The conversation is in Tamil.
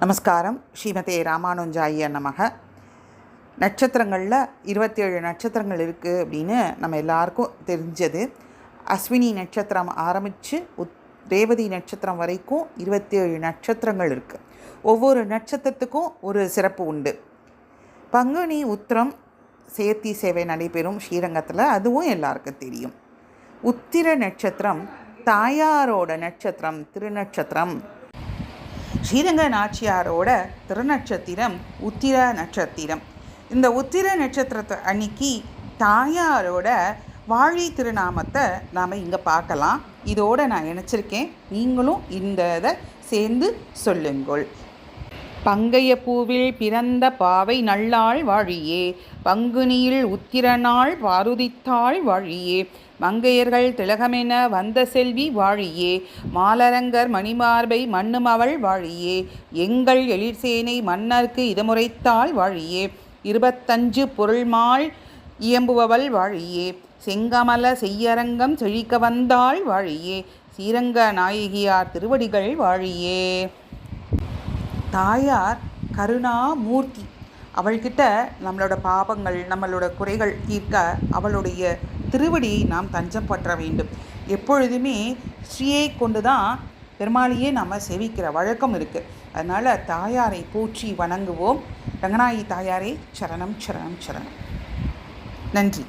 நமஸ்காரம். ஸ்ரீமதே ராமானுஜாய நமக. நட்சத்திரங்களில் இருபத்தேழு நட்சத்திரங்கள் இருக்குது அப்படின்னு நம்ம எல்லாருக்கும் தெரிஞ்சது. அஸ்வினி நட்சத்திரம் ஆரம்பித்து உத் ரேவதி நட்சத்திரம் வரைக்கும் இருபத்தேழு நட்சத்திரங்கள் இருக்குது ஒவ்வொரு நட்சத்திரத்துக்கும் ஒரு சிறப்பு உண்டு. பங்குனி உத்திரம் சேர்த்தி சேவை நடைபெறும் ஸ்ரீரங்கத்தில் அதுவும் எல்லாருக்கும் தெரியும். உத்திர நட்சத்திரம் தாயாரோட நட்சத்திரம் திருநட்சத்திரம் ஸ்ரீரங்க நாச்சியாரோட திருநட்சத்திரம் உத்திர நட்சத்திரம். இந்த உத்திர நட்சத்திரத்தை அன்னைக்கு தாயாரோட வாழி திருநாமத்தை நாம் இங்கே பார்க்கலாம். இதோடு நான் நினச்சிருக்கேன் நீங்களும் இந்த இதை சேர்ந்து சொல்லுங்கள். பங்கைய பூவில் பிறந்த பாவை நல்லாள் வாழியே. பங்குனியில் உத்திரனாள் பாருதித்தாள் வாழியே. மங்கையர்கள் திலகமென வந்த செல்வி வாழியே. மாலரங்கர் மணிமார்பை மண்ணும் அவள் வாழியே. எங்கள் எழிற்சேனை மன்னர்க்கு இதமுறைத்தாள் வாழியே. இருபத்தஞ்சு பொருள்மாள் இயம்புபவள் வாழியே. செங்கமல செய்யரங்கம் செழிக்க வந்தாள் வாழியே. ஸ்ரீரங்க நாயகியார் திருவடிகள் வாழியே. தாயார் கருணாமூர்த்தி. அவள்கிட்ட நம்மளோட பாவங்கள் நம்மளோட குறைகள் தீர்க்க அவளுடைய திருவடியை நாம் தஞ்சம் பற்ற வேண்டும். எப்பொழுதுமே ஸ்ரீயை கொண்டு தான் பெருமாளியே நாம் சேவிக்கிற வழக்கம் இருக்குது அதனால் தாயாரை போற்றி வணங்குவோம். ரங்கநாயகி தாயாரை சரணம் சரணம் சரணம். நன்றி.